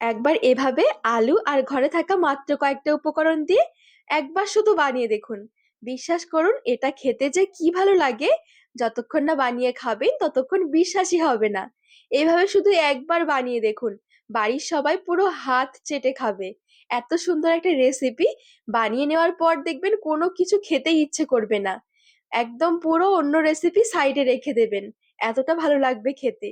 একবার এভাবে আলু আর ঘরে থাকা মাত্র কয়েকটা উপকরণ দিয়ে একবার শুধু বানিয়ে দেখুন। বিশ্বাস করুন, এটা খেতে যে কি ভালো লাগে, যতক্ষণ না বানিয়ে খাবেন, ততক্ষণ বিশ্বাসই হবে না। এভাবে শুধু একবার বানিয়ে দেখুন, বাড়ির সবাই পুরো হাত চেটে খাবে। এত সুন্দর একটা রেসিপি বানিয়ে নেওয়ার পর দেখবেন কোনো কিছু খেতে ইচ্ছে করবে না। একদম পুরো অন্য রেসিপি সাইডে রেখে দেবেন, এতটা ভালো লাগবে খেতে।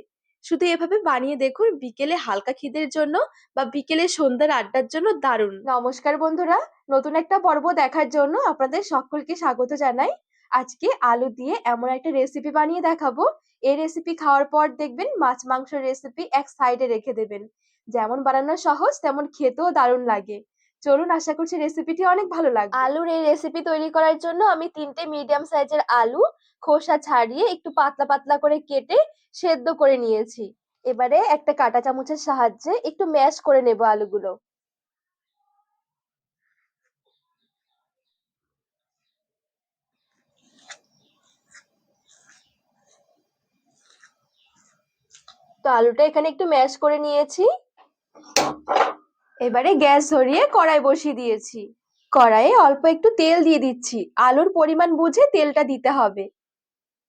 শুধু এভাবে বানিয়ে দেখুন, বিকেলে হালকা খিদের জন্য বা বিকেলে সন্ধ্যার আড্ডার জন্য দারুণ। নমস্কার বন্ধুরা, নতুন একটা পর্ব দেখার জন্য আপনাদের সকলকে স্বাগত জানাই। আজকে আলু দিয়ে এমন একটা রেসিপি বানিয়ে দেখাবো। এই রেসিপি খাওয়ার পর দেখবেন মাছ মাংসের রেসিপি এক সাইডে রেখে দেবেন। যেমন বানানো সহজ, তেমন খেতেও দারুণ লাগে। চলুন, আশা করছি রেসিপিটি অনেক ভালো লাগবে। আলুর এই রেসিপি তৈরি করার জন্য আমি তিনটে মিডিয়াম সাইজের আলু, খোসা ছাড়িয়ে একটু পাতলা পাতলা করে কেটে সেদ্ধ করে নিয়েছি। এবারে একটা কাঁটা চামচের সাহায্যে একটু ম্যাশ করে নেব আলুগুলো। তো আলুটা এখানে একটু ম্যাশ করে নিয়েছি। এবারে গ্যাস ধরিয়ে কড়াই বসিয়ে দিয়েছি। কড়াইয়ে অল্প একটু তেল দিয়ে দিচ্ছি। আলুর পরিমাণ বুঝে তেলটা দিতে হবে।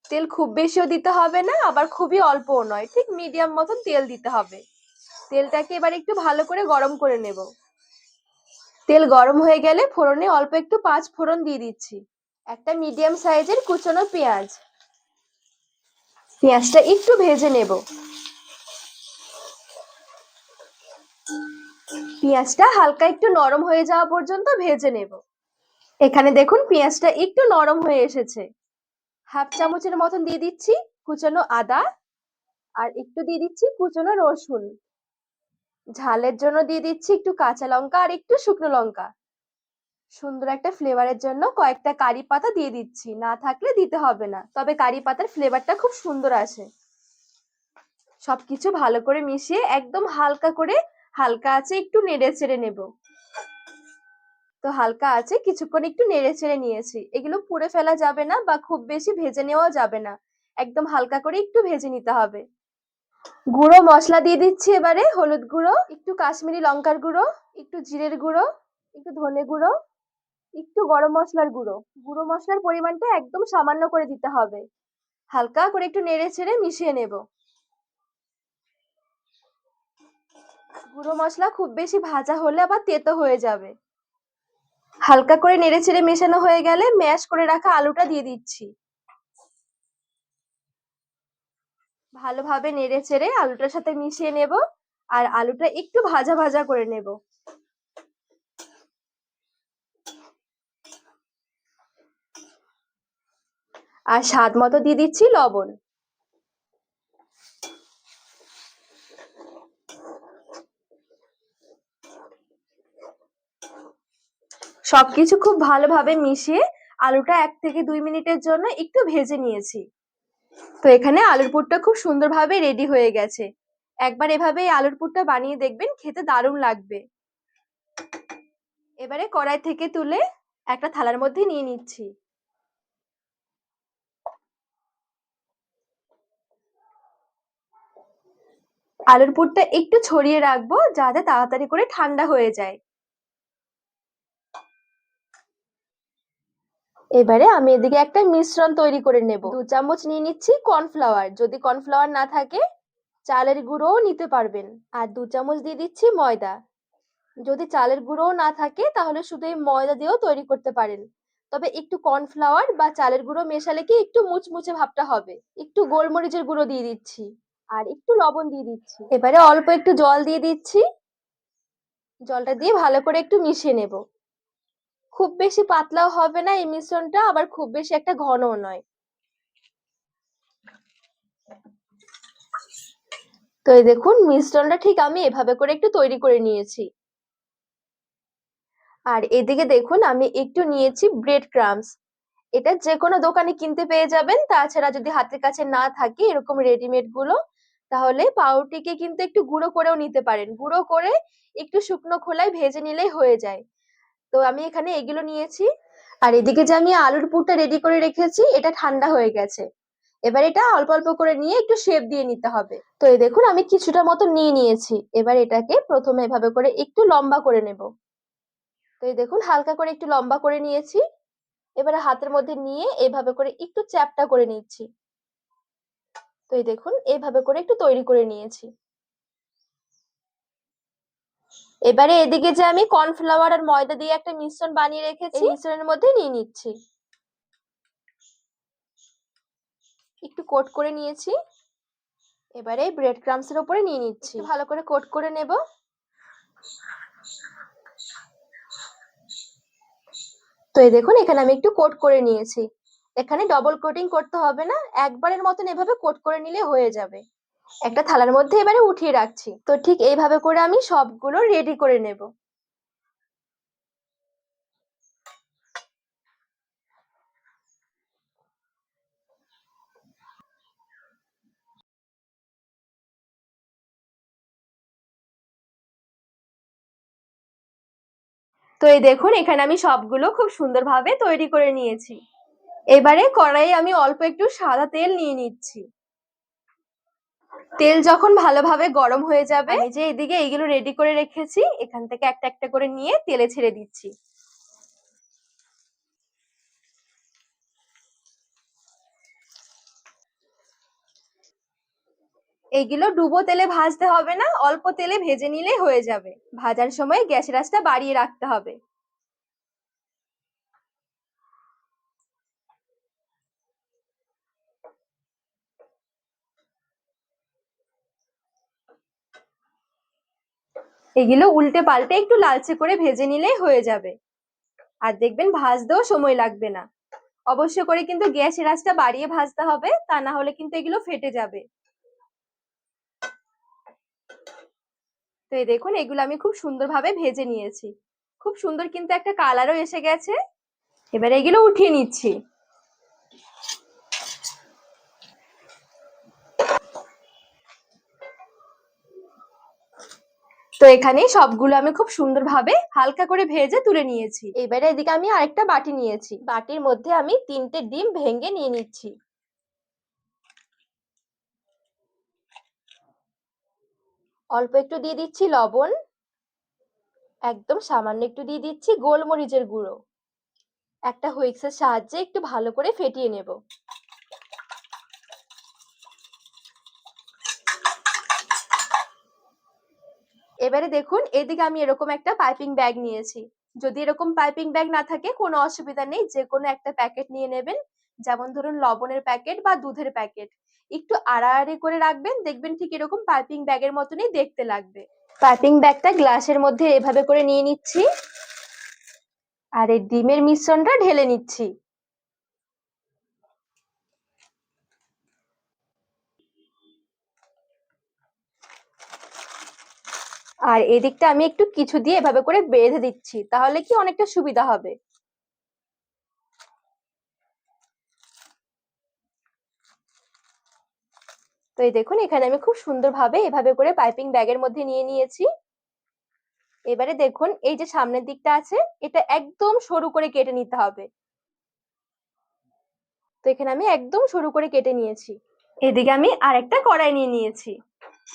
তেল খুব বেশিও দিতে হবে না, আবার খুবই অল্পও নয়, ঠিক মিডিয়াম মতন তেল দিতে হবে। তেলটাকে এবার একটু ভালো করে গরম করে নেব। তেল গরম হয়ে গেলে ফোড়নে অল্প একটু পাঁচ ফোড়ন দিয়ে দিচ্ছি। একটা মিডিয়াম সাইজের কুচনো পেঁয়াজ। পেঁয়াজটা একটু ভেজে নেব। পেঁয়াজটা হালকা একটু নরম হয়ে যাওয়া পর্যন্ত ভেজে নেব। এখানে দেখুন পেঁয়াজটা একটু নরম হয়ে এসেছে। হাফ চামচের মতন দিয়ে দিচ্ছি কুচানো আদা আর একটু দিয়ে দিচ্ছি কুচানো রসুন। ঝালের জন্য দিয়ে দিচ্ছি একটু কাঁচা লঙ্কা আর একটু শুকনো লঙ্কা। সুন্দর একটা ফ্লেভারের জন্য কয়েকটা কারি পাতা দিয়ে দিচ্ছি। না থাকলে দিতে হবে না, তবে কারি পাতার ফ্লেভারটা খুব সুন্দর আসে। সবকিছু ভালো করে মিশিয়ে একদম হালকা করে হালকা আছে, একটু নেড়ে চেড়ে নেব। তো হালকা আছে, কিছুক্ষণ একটু নেড়ে চেড়ে নিয়েছি। এগুলো পুড়ে ফেলা যাবে না বা খুব বেশি ভেজে নেওয়া যাবে না। একদম হালকা করে একটু ভেজে নিতে হবে। গুঁড়ো মশলা দিয়ে দিচ্ছি এবারে, হলুদ গুঁড়ো, একটু কাশ্মীরি লঙ্কার গুঁড়ো, একটু জিরের গুঁড়ো, একটু ধনে গুঁড়ো, একটু গরম মশলার গুঁড়ো। গুঁড়ো মশলার পরিমাণটা একদম সামান্য করে দিতে হবে। হালকা করে একটু নেড়ে ছেড়ে মিশিয়ে নেব। গুঁড়ো মশলা খুব বেশি ভাজা হলে আবার তেতো হয়ে যাবে। হালকা করে নেড়ে ছেড়ে মেশানো হয়ে গেলে ম্যাশ করে রাখা আলুটা দিয়ে দিচ্ছি। ভালোভাবে নেড়ে চেড়ে আলুটার সাথে মিশিয়ে নেব আর আলুটা একটু ভাজা ভাজা করে নেব। আর স্বাদ মতো দিয়ে দিচ্ছি লবণ। সবকিছু খুব ভালোভাবে মিশিয়ে আলুটা এক থেকে দুই মিনিটের জন্য একটু ভেজে নিয়েছি। তো এখানে আলুর পুরটা খুব সুন্দরভাবে রেডি হয়ে গেছে। একবার এভাবে আলুর পুরটা বানিয়ে দেখবেন, খেতে দারুণ লাগবে। এবারে কড়াই থেকে তুলে একটা থালার মধ্যে নিয়ে নিচ্ছি। আলুর পুরটা একটু ছড়িয়ে রাখব, যাতে তাড়াতাড়ি করে ঠান্ডা হয়ে যায়। এবারে আমি এদিকে একটা মিশ্রণ তৈরি করে নেব। দু চামচ নিয়ে নিচ্ছি কর্নফ্লাওয়ার। যদি কর্নফ্লাওয়ার না থাকে, চালের গুঁড়োও নিতে পারবেন। আর দু চামচ দিয়ে দিচ্ছি ময়দা। যদি চালের গুঁড়োও না থাকে, তাহলে শুধু এই ময়দা দিয়েও তৈরি করতে পারেন। তবে একটু কর্নফ্লাওয়ার বা চালের গুঁড়ো মেশালে কি একটু মুচমুচে ভাবটা হবে? একটু গোলমরিচের গুঁড়ো দিয়ে দিচ্ছি। আর একটু লবণ দিয়ে দিচ্ছি। এবারে অল্প একটু জল দিয়ে দিচ্ছি। জলটা দিয়ে ভালো করে একটু মিশিয়ে নেব। খুব বেশি পাতলাও হবে না, এই মিশ্রণটা, আবার খুব বেশি একটা ঘনও নয়। তো এই দেখুন, মিশ্রণটা ঠিক আমি এভাবে করে একটু তৈরি করে নিয়েছি। আর এদিকে দেখুন, আমি একটু নিয়েছি ব্রেড ক্রামস এটা যে কোনো দোকানে কিনতে পেয়ে যাবেন, তাছাড়া যদি হাতের কাছে না থাকে এরকম রেডিমেডগুলো, তাহলে পাউরুটিকে কিন্তু একটু গুঁড়ো করেও নিতে পারেন। গুঁড়ো করে একটু শুকনো খোলায় ভেজে নিলেই হয়ে যায়। তো আমি এখানে এগুলো নিয়েছি। আর এদিকে যে আমি আলুর পুরটা রেডি করে রেখেছি, এটা ঠান্ডা হয়ে গেছে। এবার এটা অল্প অল্প করে নিয়ে একটু শেপ দিয়ে নিতে হবে। তো এই দেখুন, আমি কিছুটা মতো নিয়ে নিয়েছি। এবার এটাকে প্রথমে এভাবে করে একটু লম্বা করে নেব। তো এই দেখুন, হালকা করে একটু লম্বা করে নিয়েছি। এবারে হাতের মধ্যে নিয়ে এভাবে করে একটু চ্যাপটা করে নিচ্ছি। তো এই দেখুন এইভাবে করে একটু তৈরি করে নিয়েছি। এবারে এদিকে যে আমি কর্নফ্লাওয়ার আর ময়দা দিয়ে একটা মিশ্রণ বানিয়ে রেখেছি মিশ্রণের মধ্যে নিয়ে নিচ্ছি। একটু কোট করে নিয়েছি। এবারে ব্রেড ক্রামস এর উপরে নিয়ে নিচ্ছি। ভালো করে কোট করে নেব। তো এই দেখুন এখানে আমি একটু কোট করে নিয়েছি। এখানে ডবল কোটিং করতে হবে না একবারের মতন এভাবে কোট করে নিলে হয়ে যাবে। একটা থালার মধ্যে এবারে উঠিয়ে রাখছি। তো ঠিক এইভাবে করে আমি সবগুলো রেডি করে নেব। তো এই দেখুন, এখানে আমি সবগুলো খুব সুন্দরভাবে তৈরি করে নিয়েছি। এবারে কড়াইয়ে আমি অল্প একটু সাদা তেল নিয়ে নিচ্ছি। তেল যখন ভালোভাবে গরম হয়ে যাবে, আমি যে এদিকে এইগুলো রেডি করে রেখেছি, এখান থেকে একটা একটা করে নিয়ে তেলে ছেড়ে দিচ্ছি। এইগুলো ডুবো তেলে ভাজতে হবে না, অল্প তেলে ভেজে নিলে হয়ে যাবে। ভাজার সময় গ্যাসের আঁচটা বাড়িয়ে রাখতে হবে। এগুলো উল্টে পাল্টে একটু লালচে করে ভেজে নিলেই হয়ে যাবে। আর দেখবেন ভাজতেও সময় লাগবে না। অবশ্য করে কিন্তু গ্যাসের আঁচটা বাড়িয়ে ভাজতে হবে, তা না হলে কিন্তু এগুলো ফেটে যাবে। তো এই দেখুন, এগুলো আমি খুব সুন্দরভাবে ভেজে নিয়েছি। খুব সুন্দর কিন্তু একটা কালারও এসে গেছে। এবার এগুলো উঠিয়ে নিচ্ছি। তো এখানে সবগুলো আমি খুব সুন্দরভাবে হালকা করে ভেজে তুলে নিয়েছি। এবারে এদিকে আমি আরেকটা বাটি নিয়েছি। বাটির মধ্যে আমি তিনটে ডিম ভেঙে নিয়ে নিচ্ছি। অল্প একটু দিয়ে দিচ্ছি লবণ। একদম সামান্য একটু দিয়ে দিচ্ছি গোলমরিচের গুঁড়ো। একটা হুইক্সের সাহায্যে একটু ভালো করে ফেটিয়ে নেব। এবারে দেখুন, এদিকে আমি এরকম একটা পাইপিং ব্যাগ নিয়েছি। যদি এরকম পাইপিং ব্যাগ না থাকে, কোনো অসুবিধা নেই যে কোনো একটা প্যাকেট নিয়ে নেবেন। যেমন ধরুন, লবণের প্যাকেট বা দুধের প্যাকেট একটু আড়াআড়ি করে রাখবেন, দেখবেন ঠিক এরকম পাইপিং ব্যাগের মতনই দেখতে লাগবে। পাইপিং ব্যাগটা গ্লাসের মধ্যে এভাবে করে নিয়ে নিচ্ছি। আর এই ডিমের মিশ্রণটা ঢেলে নিচ্ছি। আর এদিকটা আমি একটু কিছু দিয়ে এভাবে করে বেঁধে দিচ্ছি, তাহলে কি অনেকটা সুবিধা হবে? তো এই দেখুন, এখানে আমি খুব সুন্দরভাবে এভাবে করে পাইপিং ব্যাগের মধ্যে নিয়ে নিয়েছি। এবারে দেখুন, এই যে সামনের দিকটা আছে, এটা একদম সরু করে কেটে নিতে হবে। তো এখানে আমি একদম সরু করে কেটে নিয়েছি। এদিকে আমি আরেকটা কড়াই নিয়ে নিয়েছি।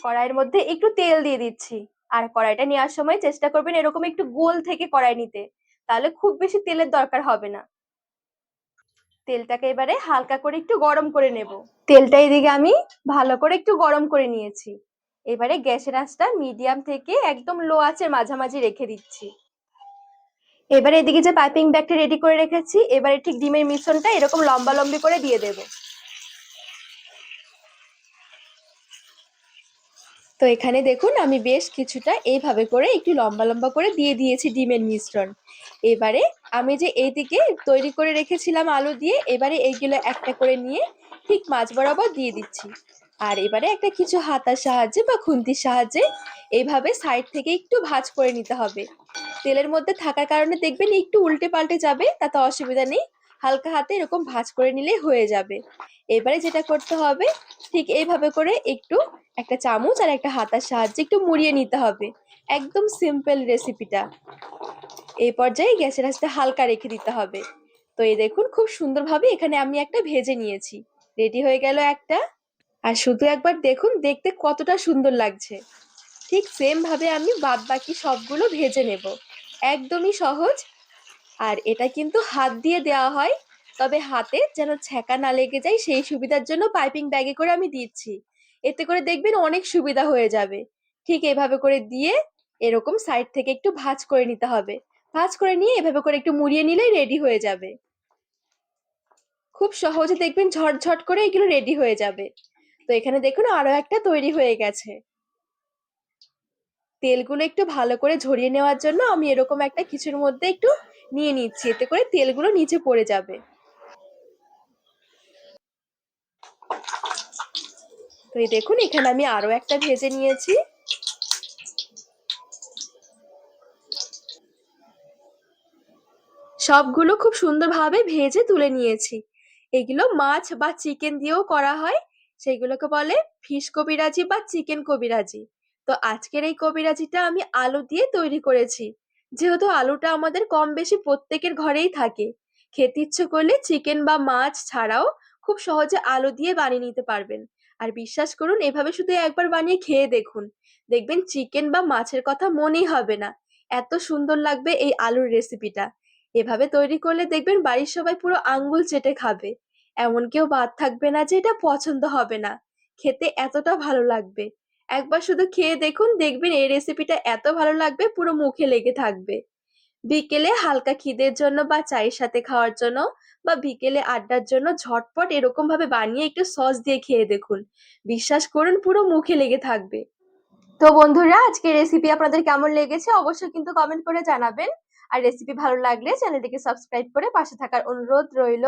কড়াইয়ের মধ্যে একটু তেল দিয়ে দিচ্ছি। আর কড়াইটা নেওয়ার সময় চেষ্টা করবেন এরকম একটু গোল থেকে কড়াই নিতে। তাহলে খুব বেশি তেলের দরকার হবে না। তেলটাকে এবারে হালকা করে একটু গরম করে নেব। তেলটা এদিকে আমি ভালো করে একটু গরম করে নিয়েছি। এবারে গ্যাসের আঁচটা মিডিয়াম থেকে একদম লো আঁচের মাঝামাঝি রেখে দিচ্ছি। এবারে এদিকে যে পাইপিং ব্যাগটা রেডি করে রেখেছি, এবারে ঠিক ডিমের মিশ্রণটা এরকম লম্বা লম্বি করে দিয়ে দেব। তো এখানে দেখুন, আমি বেশ কিছুটা এইভাবে করে একটু লম্বা লম্বা করে দিয়ে দিয়েছি ডিমের মিশ্রণ। এবারে আমি যে এইদিকে তৈরি করে রেখেছিলাম আলু দিয়ে, এবারে এইগুলো একটা করে নিয়ে ঠিক মাছ বরাবর দিয়ে দিচ্ছি। আর এবারে একটা কিছু হাতার সাহায্যে বা খুন্তির সাহায্যে এইভাবে সাইড থেকে একটু ভাজ করে নিতে হবে। তেলের মধ্যে থাকার কারণে দেখবেন একটু উল্টে পাল্টে যাবে, তাতে অসুবিধা নেই। হালকা হাতে এরকম ভাঁজ করে নিলে হয়ে যাবে। এবারে যেটা করতে হবে, ঠিক এইভাবে করে একটু একটা চামচ আর একটা হাতার সাহায্যে একটু মুড়িয়ে নিতে হবে। একদম সিম্পল রেসিপিটা এই পর্যায়ে গ্যাসের আঁচটা হালকা রেখে দিতে হবে। তো এই দেখুন, খুব সুন্দরভাবে এখানে আমি একটা ভেজে নিয়েছি। রেডি হয়ে গেল একটা। আর শুধু একবার দেখুন, দেখতে কতটা সুন্দর লাগছে। ঠিক সেম ভাবে আমি বাদ বাকি সবগুলো ভেজে নেব। একদমই সহজ আর এটা কিন্তু হাত দিয়ে দেওয়া হয়, তবে হাতে যেন ছ্যাঁকা না লেগে যায় সেই সুবিধার জন্য পাইপিং ব্যাগে করে আমি দিচ্ছি। এতে করে দেখবেন অনেক সুবিধা হয়ে যাবে। ঠিক এভাবে করে দিয়ে এরকম সাইড থেকে একটু ভাঁজ করে নিতে হবে। ভাঁজ করে নিয়ে এভাবে করে একটু মুড়িয়ে নিলেই রেডি হয়ে যাবে। খুব সহজে দেখবেন ঝটঝট করে এগুলো রেডি হয়ে যাবে। তো এখানে দেখুন আরও একটা তৈরি হয়ে গেছে। তেলগুলো একটু ভালো করে ঝরিয়ে নেওয়ার জন্য আমি এরকম একটা কিছুর মধ্যে একটু নিয়ে নিচ্ছি, এতে করে তেলগুলো নিচে পড়ে যাবে। তো এই দেখুন, এখানে আমি আরও একটা ভেজে নিয়েছি। সবগুলো খুব সুন্দরভাবে ভেজে তুলে নিয়েছি। এগুলো মাছ বা চিকেন দিয়েও করা হয়। সেগুলোকে বলে ফিশ কবিরাজি বা চিকেন কবিরাজি। তো আজকের এই কবিরাজিটা আমি আলু দিয়ে তৈরি করেছি। যেহেতু আলুটা আমাদের কম বেশি প্রত্যেকের ঘরেই থাকে। খেতে ইচ্ছে করলে চিকেন বা মাছ ছাড়াও খুব সহজে আলু দিয়ে বানিয়ে নিতে পারবেন। আর বিশ্বাস করুন, এভাবে শুধু একবার বানিয়ে খেয়ে দেখুন। দেখবেন চিকেন বা মাছের কথা মনেই হবে না। এত সুন্দর লাগবে এই আলুর রেসিপিটা এভাবে তৈরি করলে দেখবেন বাড়ির সবাই পুরো আঙ্গুল চেটে খাবে। এমন কেউ বাদ থাকবে না যে এটা পছন্দ হবে না। খেতে এতটা ভালো লাগবে। একবার শুধু খেয়ে দেখুন, দেখবেন এই রেসিপিটা এত ভালো লাগবে, পুরো মুখে লেগে থাকবে। বিকেলে হালকা খিদের জন্য বা চায়ের সাথে খাওয়ার জন্য বা বিকেলে আড্ডার জন্য ঝটপট এরকম ভাবে বানিয়ে একটু সস দিয়ে খেয়ে দেখুন। বিশ্বাস করুন, পুরো মুখে লেগে থাকবে। তো বন্ধুরা আজকে রেসিপি আপনাদের কেমন লেগেছে অবশ্যই কিন্তু কমেন্ট করে জানাবেন। আর রেসিপি ভালো লাগলে চ্যানেলটিকে সাবস্ক্রাইব করে পাশে থাকার অনুরোধ রইল।